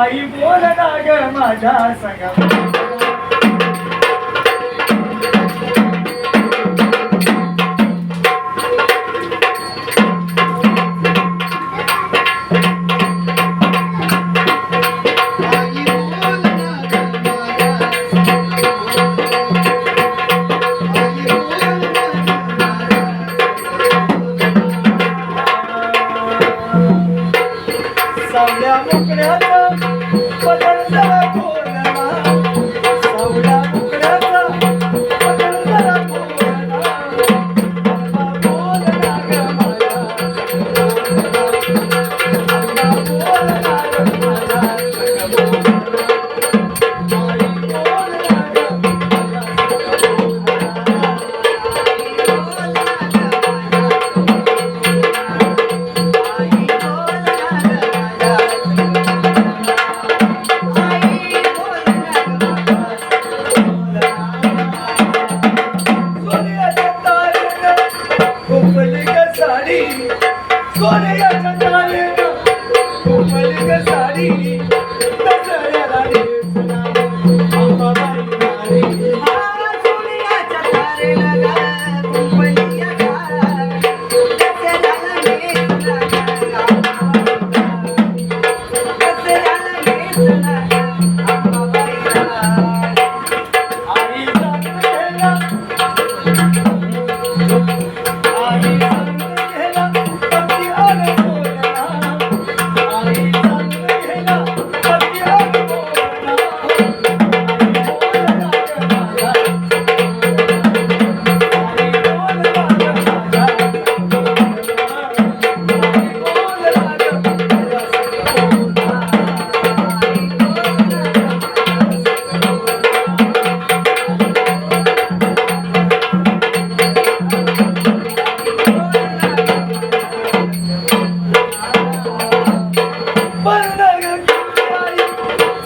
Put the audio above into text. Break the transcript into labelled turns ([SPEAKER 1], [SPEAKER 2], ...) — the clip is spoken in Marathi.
[SPEAKER 1] आई बोल ना ग माझ्या संग. सावल्या कोकणात बदल साड़ी